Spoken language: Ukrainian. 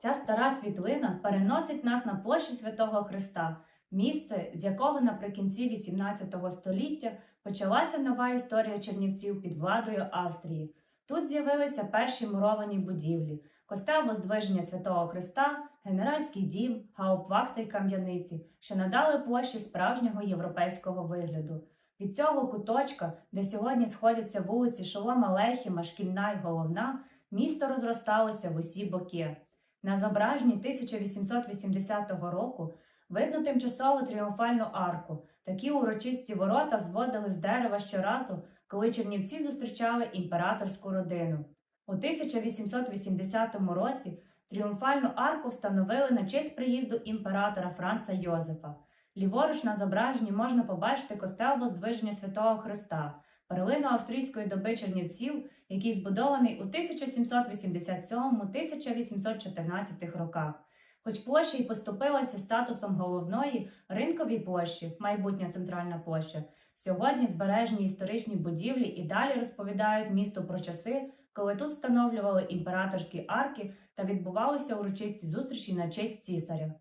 Ця стара світлина переносить нас на площу Святого Христа, місце, з якого наприкінці XVIII століття почалася нова історія Чернівців під владою Австрії. Тут з'явилися перші муровані будівлі, костел Воздвиження Святого Христа, генеральський дім, гауптвахта й кам'яниці, що надали площі справжнього європейського вигляду. Від цього куточка, де сьогодні сходяться вулиці Шолома Лехіма, Шкільна й Головна, місто розросталося в усі боки. На зображенні 1880 року видно тимчасову тріумфальну арку. Такі урочисті ворота зводили з дерева щоразу, коли чернівці зустрічали імператорську родину. У 1880 році тріумфальну арку встановили на честь приїзду імператора Франца Йозефа. Ліворуч на зображенні можна побачити костел Воздвиження Святого Христа, перлину австрійської доби чернівців, який збудований у 1787-1814 роках. Хоч площа й поступилася статусом головної ринковій площі, майбутня центральна площа, сьогодні збережені історичні будівлі і далі розповідають місту про часи, коли тут встановлювали імператорські арки та відбувалися урочисті зустрічі на честь цісаря.